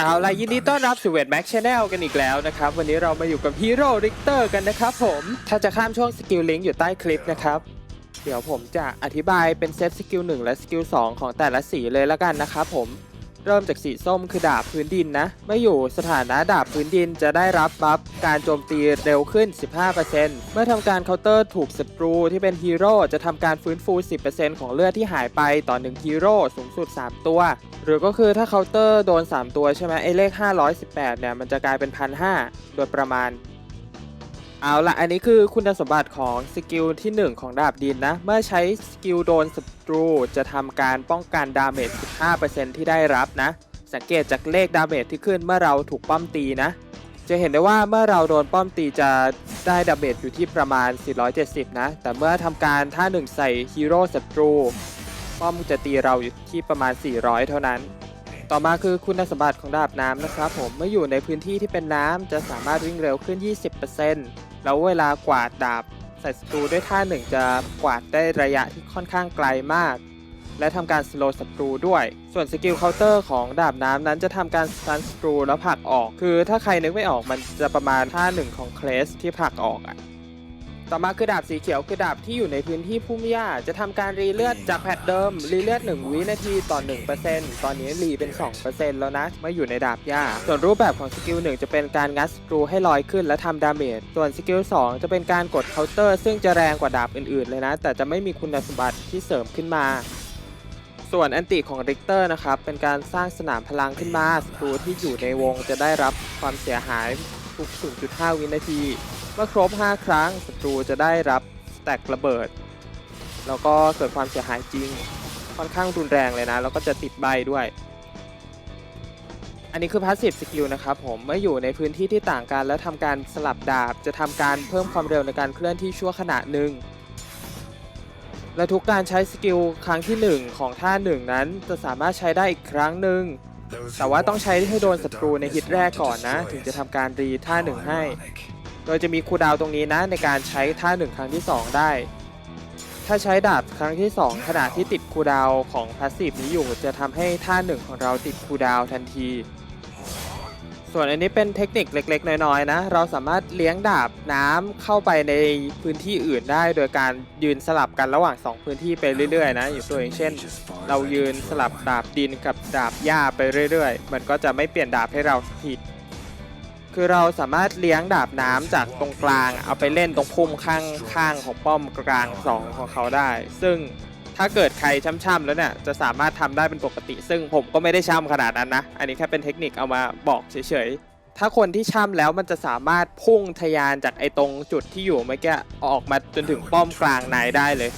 เอาล่ะยินดีต้อนรับสู่เวทแม็กชาแนลกันอีกแล้วนะครับ วันนี้เรามาอยู่กับฮีโร่ริกเตอร์กันนะครับผม ถ้าจะข้ามช่วงสกิลลิงก์อยู่ใต้คลิปนะครับ เดี๋ยวผมจะอธิบายเป็นเซตสกิล1และสกิล2ของแต่ละสีเลยแล้วกันนะครับผม เริ่มจากสีส้มคือดาบพื้นดินนะเมื่ออยู่สถานะดาบพื้นดินจะได้รับบัฟการโจมตีเร็วขึ้น 15%เมื่อทำการเคาน์เตอร์ถูกศัตรูที่เป็นฮีโร่จะทำการฟื้นฟู 10%ของเลือดที่หายไปต่อ1ฮีโร่สูงสุด 3 ตัว หรือก็คือถ้าเคาน์เตอร์โดน 3 ตัวใช่ไหมไอเลข 518เนี่ยมันจะกลายเป็น 1,500 โดยประมาณ เอาละอันนี้คือคุณสมบัติของสกิลที่ 1 ของดาบดินนะ เมื่อใช้สกิลโดนศัตรูจะทำการป้องกันดาเมจ 15%ที่ได้รับนะ สังเกตจากเลขดาเมจที่ขึ้นเมื่อเราถูกป้อมตีนะ จะเห็นได้ว่าเมื่อเราโดนป้อมตีจะได้ดาเมจอยู่ที่ประมาณ 470 นะ แต่เมื่อทำการท่าหนึ่งใส่ฮีโร่ศัตรู ป้อมจะตีเราอยู่ที่ประมาณ 400 เท่านั้นต่อมาคือคุณสมบัติของดาบน้ำนะครับผมเมื่ออยู่ในพื้นที่ที่เป็นน้ำจะสามารถวิ่งเร็วขึ้น 20% แล้วเวลากวาดดาบใส่ศัตรูด้วยท่าหนึ่งจะกวาดได้ระยะที่ค่อนข้างไกลมาก และทำการสโลว์ศัตรูด้วย ส่วนสกิลเคาน์เตอร์ของดาบน้ำนั้นจะทำการสตันศัตรูแล้วผลักออก คือถ้าใครนึกไม่ออกมันจะประมาณท่าหนึ่งของเคลสที่ผลักออกอะ ต่อมาคือดาบสีเขียวคือดาบที่อยู่ในพื้นที่พุ่มหญ้าจะทำการรีเลือดจากแพทเดิม รีเลือด 1 วินาทีต่อ 1%ตอนนี้รีเป็น 2%แล้วนะเมื่ออยู่ในดาบหญ้า ส่วนรูปแบบของสกิล 1 จะเป็นการงัดสกรูให้ลอยขึ้นและทำดาเมจ ส่วนสกิล 2 จะเป็นการกดเคาน์เตอร์ ซึ่งจะแรงกว่าดาบอื่นๆเลยนะ แต่จะไม่มีคุณสมบัติที่เสริมขึ้นมา ส่วนอันติของริกเตอร์นะครับ เป็นการสร้างสนามพลังขึ้นมาสกรูที่อยู่ในวงจะได้รับความเสียหายทุก 0.5 วินาทีเมื่อครบ 5 ครั้งศัตรูจะได้รับแตกระเบิด แล้วก็เกิดความเสียหายจริง ค่อนข้างรุนแรงเลยนะ แล้วก็จะติดใบด้วย อันนี้คือพาสซีฟสกิลนะครับผมเมื่ออยู่ในพื้นที่ที่ต่างกัน แล้วทำการสลับดาบ จะทำการเพิ่มความเร็วในการเคลื่อนที่ชั่วขณะหนึ่งและทุกการใช้สกิลครั้งที่ 1 ของท่าหนึ่งนั้นจะสามารถใช้ได้อีกครั้งหนึ่งแต่ว่าต้องใช้ให้โดนศัตรูในฮิตแรกก่อนนะ ถึงจะทำการรีท่าหนึ่งให้ โดยจะมีคูดาวตรงนี้นะในการใช้ท่าหนึ่งครั้งที่ 2 ได้ ถ้าใช้ดาบครั้งที่ 2 ขณะที่ติดคูดาวของพาสซีฟนี้อยู่ จะทำให้ท่าหนึ่งของเราติดคูดาวทันที ส่วนอันนี้เป็นเทคนิคเล็กๆ น้อยๆนะ เราสามารถเลี้ยงดาบน้ำเข้าไปในพื้นที่อื่นได้ โดยการยืนสลับกันระหว่าง 2 พื้นที่ไปเรื่อยๆนะอยู่ตัวอย่างเช่น เรายืนสลับดาบดินกับดาบหญ้าไปเรื่อยๆ มันก็จะไม่เปลี่ยนดาบให้เราสักที คือเราสามารถเลี้ยงดาบน้ำจากตรงกลาง เอาไปเล่นตรงพุ่มข้างข้างของป้อมกลางสองของเขาได้ ซึ่งถ้าเกิดใครช่ำๆแล้วเนี่ยจะสามารถทำได้เป็นปกติ ซึ่งผมก็ไม่ได้ช่ำขนาดนั้นนะ อันนี้แค่เป็นเทคนิคเอามาบอกเฉยๆ ถ้าคนที่ช่ำแล้วมันจะสามารถพุ่งทะยานจากไอ้ตรงจุดที่อยู่เมื่อกี้ออกมาจนถึงป้อมกลางนายได้เลย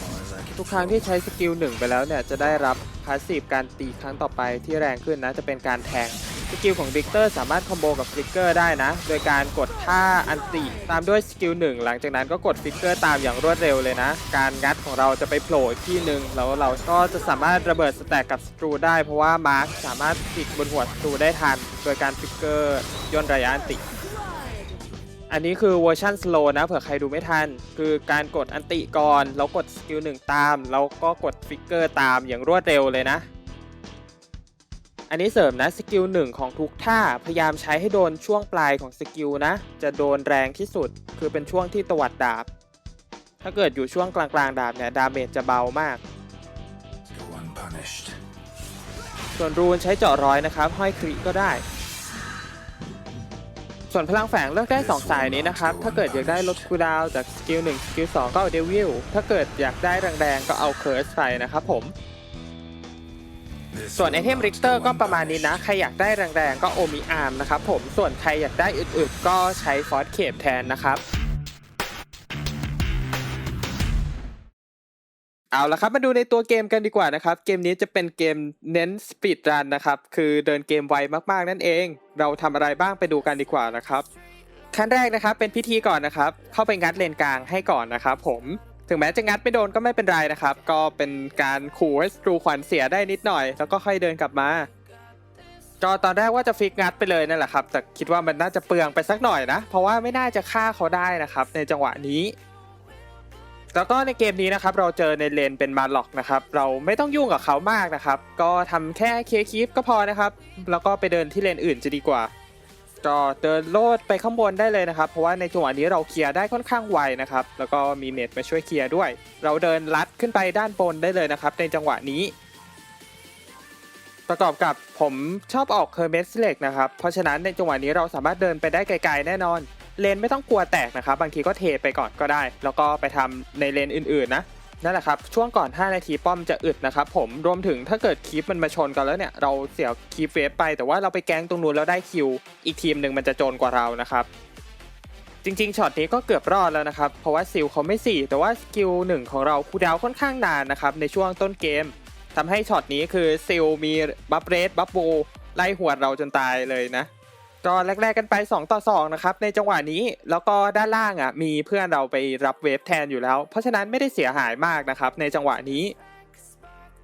ทุกครั้งที่ใช้สกิลหนึ่งไปแล้วเนี่ยจะได้รับพาสซีฟการตีครั้งต่อไปที่แรงขึ้นนะจะเป็นการแทง สกิลของดิกเตอร์สามารถคอมโบกับฟิกเกอร์ได้นะ โดยการกดท่าอันติตามด้วยสกิลหนึ่งหลังจากนั้นก็กดฟิกเกอร์ตามอย่างรวดเร็วเลยนะ การงัดของเราจะไปโผล่อีกที่หนึ่งแล้วเราก็จะสามารถระเบิดสแต็กกับศัตรูได้เพราะว่ามาร์คสามารถติดบนหัวศัตรูได้ทัน โดยการฟิกเกอร์ย่นระยะอันติอันนี้คือเวอร์ชันสโลนะเผื่อใครดูไม่ทัน คือการกดอันติก่อนแล้วกดสกิลหนึ่งตาม แล้วก็กดฟิกเกอร์ตามอย่างรวดเร็วเลยนะ อันนี้เสริมนะสกิลหนึ่งของทุกท่าพยายามใช้ให้โดนช่วงปลายของสกิลนะ จะโดนแรงที่สุด คือเป็นช่วงที่ตวัดดาบ ถ้าเกิดอยู่ช่วงกลางๆดาบเนี่ย ดาเมจจะเบามาก Go unpunished. ส่วนรูนใช้เจาะร้อยนะครับ ห้อยคริก็ได้ ส่วนพลังแฝงเลือกได้ 2 สายนี้นะครับ ถ้าเกิดอยากได้ลดคูลดาวน์จากสกิล1สกิล2ก็เอาเดวิลถ้าเกิดอยากได้แรงๆก็เอาเคิร์สไปนะครับผม This ส่วนไอเทมริกเตอร์ก็ประมาณนี้นะ ใครอยากได้แรงๆก็โอมิอาร์มนะครับผม ส่วนใครอยากได้อึดๆก็ใช้ฟอสเคปแทนนะครับ เอาละครับมาดูในตัวเกมกันดีกว่านะครับ เกมนี้จะเป็นเกมเน้นสปีดรันนะครับ คือเดินเกมไวมากๆนั่นเอง เราทำอะไรบ้างไปดูกันดีกว่านะครับขั้นแรกนะครับเป็นพิธีก่อนนะครับ เข้าไปงัดเลนกลางให้ก่อนนะครับผม ถึงแม้จะงัดไม่โดนก็ไม่เป็นไรนะครับ ก็เป็นการขู่ให้ตรูขวัญเสียได้นิดหน่อย แล้วก็ค่อยเดินกลับมาก็ตอนแรกว่าจะฟิกงัดไปเลยนั่นแหละครับ แต่คิดว่ามันน่าจะเปลืองไปสักหน่อยนะ เพราะว่าไม่น่าจะฆ่าเขาได้นะครับ ในจังหวะนี้ แล้วก็ในเกมนี้นะครับ เราเจอในเลนเป็นมาล็อกนะครับ เราไม่ต้องยุ่งกับเขามากนะครับ ก็ทำแค่เคลียร์คีฟก็พอนะครับ แล้วก็ไปเดินที่เลนอื่นจะดีกว่า ก็เดินโลดไปข้างบนได้เลยนะครับ เพราะว่าในจังหวะนี้เราเคลียร์ได้ค่อนข้างไวนะครับ แล้วก็มีเมดมาช่วยเคลียร์ด้วย เราเดินลัดขึ้นไปด้านบนได้เลยนะครับ ในจังหวะนี้ ประกอบกับผมชอบออกเคอร์เมสเล็กนะครับ เพราะฉะนั้นในจังหวะนี้เราสามารถเดินไปได้ไกลๆแน่นอน เลนไม่ต้องกลัวแตกนะครับ บางทีก็เทไปก่อนก็ได้ แล้วก็ไปทำในเลนอื่นๆนะ นั่นแหละครับ ช่วงก่อน 5 นาทีป้อมจะอึดนะครับผมรวมถึงถ้าเกิดคีปมันมาชนกันแล้วเนี่ยเราเสียคีปเวฟไป แต่ว่าเราไปแกงตรงนู้นแล้วได้คิว อีกทีมหนึ่งมันจะโจนกว่าเรานะครับจริงๆช็อตนี้ก็เกือบรอดแล้วนะครับ เพราะว่าซิลเขาไม่4แต่ว่าสกิลหนึ่งของเราคูดาวค่อนข้างนานนะครับในช่วงต้นเกมทำให้ช็อตนี้คือซิลมีบัฟเรสบัฟโบไล่หัวเราจนตายเลยนะ ก็แลกๆกันไป 2 ต่อ 2 นะครับ ในจังหวะนี้แล้วก็ด้านล่างอะมีเพื่อนเราไปรับเวฟแทนอยู่แล้ว เพราะฉะนั้นไม่ได้เสียหายมากนะครับ ในจังหวะนี้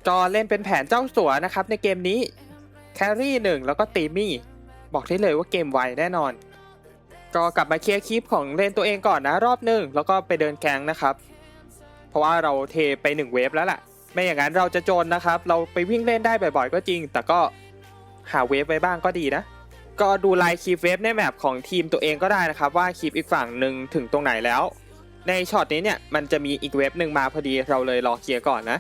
ก็เล่นเป็นแผนเจ้าสัวนะครับ ในเกมนี้แครี่หนึ่งแล้วก็ตีมี่ บอกได้เลยว่าเกมไวแน่นอน ก็กลับมาเคลียร์คลิปของเลนตัวเองก่อนนะรอบหนึ่งแล้วก็ไปเดินแกงนะครับ เพราะว่าเราเทไปหนึ่งเวฟแล้วล่ะ ไม่อย่างนั้นเราจะโจนนะครับ เราไปวิ่งเล่นได้บ่อยๆ ก็จริง แต่ก็หาเวฟไว้บ้างก็ดีนะ ก็ดูลายคีฟเวฟในแมปของทีมตัวเองก็ได้นะครับ ว่าคีฟอีกฝั่งหนึ่งถึงตรงไหนแล้ว ในช็อตนี้เนี่ยมันจะมีอีกเวฟหนึ่งมาพอดีเราเลยรอเคลียร์ก่อนนะ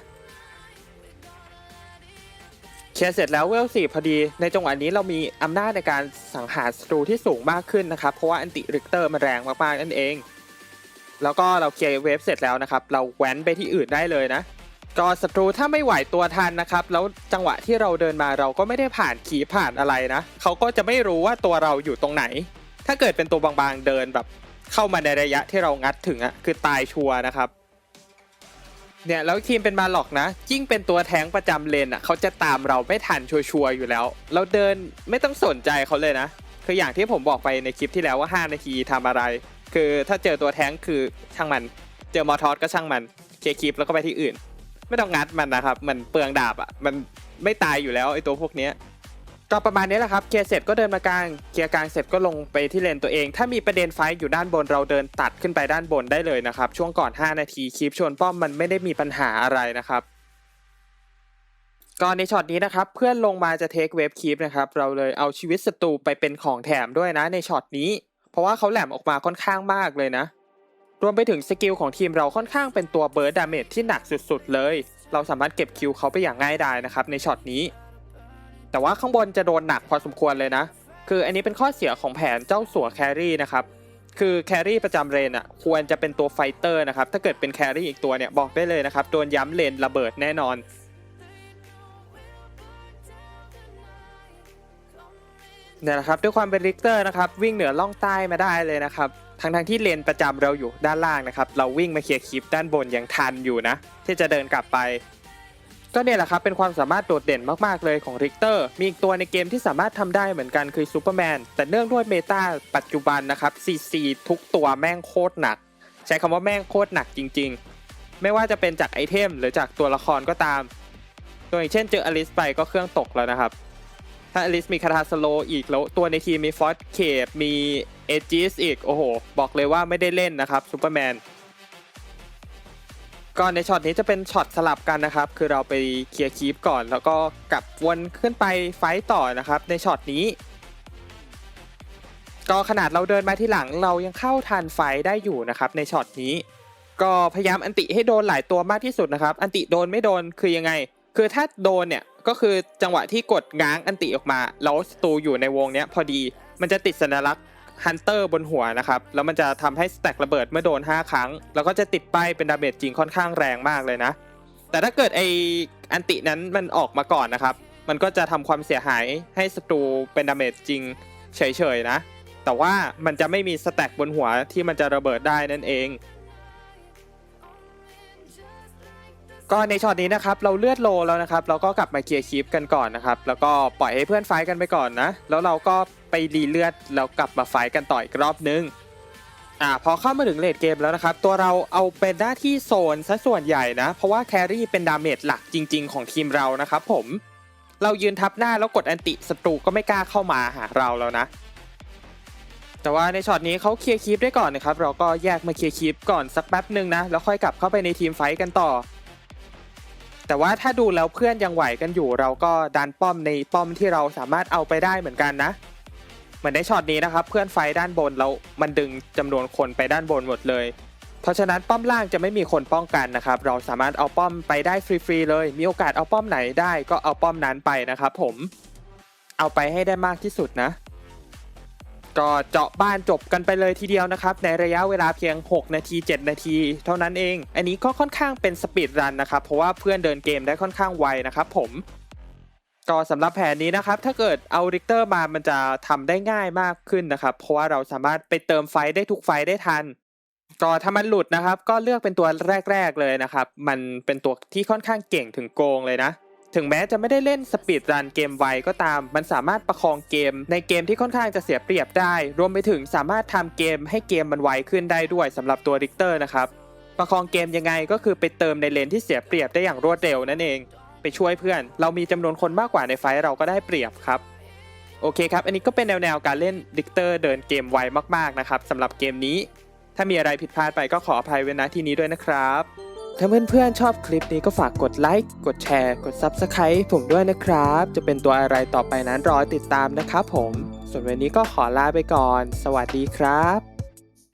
เคลียร์เสร็จแล้วเวลสี่พอดีในจังหวะนี้เรามีอำนาจในการสังหารศัตรูที่สูงมากขึ้นนะครับ เพราะว่าอันติริกเตอร์มันแรงมากๆนั่นเอง แล้วก็เราเคลียร์เวฟเสร็จแล้วนะครับ เราแว้นไปที่อื่นได้เลยนะ ก็ศัตรูถ้าไม่ไหวตัวทันนะครับ แล้วจังหวะที่เราเดินมาเราก็ไม่ได้ผ่านขีผ่านอะไรนะเขาก็จะไม่รู้ว่าตัวเราอยู่ตรงไหน ถ้าเกิดเป็นตัวบางๆเดินแบบ เข้ามาในระยะที่เรางัดถึงอะคือตายชัวร์นะครับเนี่ยแล้วทีมเป็นมาหลอกนะ ยิ่งเป็นตัวแทงประจำเลนอะเขาจะตามเราไม่ทันชัวร์อยู่แล้ว เราเดินไม่ต้องสนใจเขาเลยนะคืออย่างที่ผมบอกไปในคลิปที่แล้วว่า 5 นาทีทำอะไร คือถ้าเจอตัวแทงคือช่างมัน เจอมอทอสก็ช่างมันเคลียร์คลิปแล้วก็ไปที่อื่น ไม่ต้องงัดมันนะครับ มันเปลืองดาบอะ มันไม่ตายอยู่แล้วไอตัวพวกเนี้ยก็ประมาณนี้แหละครับ เคลียร์เสร็จก็เดินมากลาง เคลียร์กลางเสร็จก็ลงไปที่เลนตัวเอง ถ้ามีประเด็นไฟท์อยู่ด้านบนเราเดินตัดขึ้นไปด้านบนได้เลยนะครับ ช่วงก่อน 5 นาทีคลิปชนป้อมมันไม่ได้มีปัญหาอะไรนะครับก่อนในช็อตนี้นะครับเพื่อนลงมาจะเทคเวฟคีปนะครับเราเลยเอาชีวิตศัตรูไปเป็นของแถมด้วยนะในช็อตนี้ เพราะว่าเขาแหลมออกมาค่อนข้างมากเลยนะ รวมไปถึงสกิลของทีมเราค่อนข้างเป็นตัวเบิร์ดดาเมจที่หนักสุดๆเลย เราสามารถเก็บคิวเขาไปอย่างง่ายดายนะครับในช็อตนี้ แต่ว่าข้างบนจะโดนหนักพอสมควรเลยนะ คืออันนี้เป็นข้อเสียของแผนเจ้าสัวแครี่นะครับ คือแครี่ประจำเลนอะควรจะเป็นตัวไฟเตอร์นะครับ ถ้าเกิดเป็นแครี่อีกตัวเนี่ยบอกได้เลยนะครับโดนย้ำเลนระเบิดแน่นอนเนี่ยนะครับด้วยความเป็นริกเตอร์นะครับวิ่งเหนือล่องใต้มาได้เลยนะครับ ทั้งทงๆที่เลนประจำเราอยู่ด้านล่างนะครับ เราวิ่งมาเคลียร์คลิปด้านบนยังทันอยู่นะ ที่จะเดินกลับไป ก็เนี่ยแหละครับ เป็นความสามารถโดดเด่นมากๆเลยของริกเตอร์ มีอีกตัวในเกมที่สามารถทำได้เหมือนกันคือซูเปอร์แมน แต่เนื่องด้วยเมตาปัจจุบันนะครับ CC ทุกตัวแม่งโคตรหนัก ใช้คำว่าแม่งโคตรหนักจริง ๆ ไม่ว่าจะเป็นจากไอเทมหรือจากตัวละครก็ตาม ตัวอย่างเช่นเจออลิสไปก็เครื่องตกแล้วนะครับ ถ้าอลิสมีคาถาสโลอีกแล้วตัวในทีมมีฟอสเคปมีเอจิสอีก โอ้โห บอกเลยว่าไม่ได้เล่นนะครับซูเปอร์แมนก่อนในช็อตนี้จะเป็นช็อตสลับกันนะครับ คือเราไปเคลียร์คีปก่อน แล้วก็กลับวนขึ้นไปไฟต์ต่อนะครับ ในช็อตนี้ ก็ขนาดเราเดินมาที่หลังเรายังเข้าทันไฟได้อยู่นะครับ ในช็อตนี้ ก็พยายามอันติให้โดนหลายตัวมากที่สุดนะครับ อันติโดนไม่โดนคือยังไง คือถ้าโดนเนี่ยก็คือจังหวะที่กดง้างอันติออกมาแล้วศัตรูอยู่ในวงเนี้ยพอดีมันจะติดสัญลักษณ์ฮันเตอร์บนหัวนะครับ แล้วมันจะทำให้สแต็กระเบิดเมื่อโดน 5 ครั้ง แล้วก็จะติดป้ายเป็นดาเมจจริงค่อนข้างแรงมากเลยนะ แต่ถ้าเกิดไออันตินั้นมันออกมาก่อนนะครับ มันก็จะทำความเสียหายให้ศัตรูเป็นดาเมจจริงเฉยๆนะ แต่ว่ามันจะไม่มีสแต็กบนหัวที่มันจะระเบิดได้นั่นเอง ก็ในช็อตนี้นะครับเราเลือดโลแล้วนะครับเราก็กลับมาเคลียร์คลิปกันก่อนนะครับแล้วก็ปล่อยให้เพื่อนไฟท์กันไปก่อนนะแล้วเราก็ไปรีเลือดแล้วกลับมาไฟท์กันต่ออีกรอบนึงอ่าพอเข้ามาถึงเลดเกมแล้วนะครับตัวเราเอาเป็นหน้าที่โซนซะส่วนใหญ่นะเพราะว่าแครี่เป็นดาเมจหลักจริง ๆ ของทีมเรานะครับผมเรายืนทับหน้าแล้วกดอันติศัตรูก็ไม่กล้าเข้ามาหาเราแล้วนะ แต่ว่าในช็อตนี้เขาเคลียร์คีปได้ก่อนนะครับเราก็แยกมาเคลียร์คีปก่อนสักแป๊บหนึ่งนะแล้วค่อยกลับเข้าไปในทีมไฟท์กันต่อ แต่ว่าถ้าดูแล้วเพื่อนยังไหวกันอยู่ เราก็ดันป้อมในป้อมที่เราสามารถเอาไปได้เหมือนกันนะ เหมือนในช็อตนี้นะครับ เพื่อนไฟด้านบนแล้วมันดึงจำนวนคนไปด้านบนหมดเลย เพราะฉะนั้นป้อมล่างจะไม่มีคนป้องกันนะครับ เราสามารถเอาป้อมไปได้ฟรีๆเลย มีโอกาสเอาป้อมไหนได้ก็เอาป้อมนั้นไปนะครับผม เอาไปให้ได้มากที่สุดนะ ก็เจาะบ้านจบกันไปเลยทีเดียวนะครับ ในระยะเวลาเพียง 6 นาที 7 นาที เท่านั้นเอง อันนี้ก็ค่อนข้างเป็นสปีดรันนะครับ เพราะว่าเพื่อนเดินเกมได้ค่อนข้างไวนะครับผมก็สำหรับแผนนี้นะครับ ถ้าเกิดเอาริกเตอร์มามันจะทำได้ง่ายมากขึ้นนะครับ เพราะว่าเราสามารถไปเติมไฟได้ทุกไฟได้ทัน ก็ถ้ามันหลุดนะครับ ก็เลือกเป็นตัวแรก ๆเลยนะครับ มันเป็นตัวที่ค่อนข้างเก่งถึงโกงเลยนะ ถึงแม้จะไม่ได้เล่นสปีดรันเกมไวก็ตาม มันสามารถประคองเกม ในเกมที่ค่อนข้างจะเสียเปรียบได้ รวมไปถึงสามารถทำเกมให้เกมมันไวขึ้นได้ด้วยสำหรับตัวริกเตอร์นะครับประคองเกมยังไงก็คือไปเติมในเลนที่เสียเปรียบได้อย่างรวดเร็วนั่นเอง ไปช่วยเพื่อน เรามีจำนวนคนมากกว่าในไฟท์เราก็ได้เปรียบครับโอเคครับ อันนี้ก็เป็นแนวๆการเล่นริกเตอร์เดินเกมไวมากๆนะครับสำหรับเกมนี้ ถ้ามีอะไรผิดพลาดไปก็ขออภัยไว้ณที่นี้ด้วยนะครับ ถ้าเพื่อนๆชอบคลิปนี้ก็ฝากกดไลค์กดแชร์ กด Subscribe ผมด้วยนะครับ จะเป็นตัวอะไรต่อไปนั้นรอติดตามนะครับผม ส่วนวันนี้ก็ขอลาไปก่อน สวัสดีครับ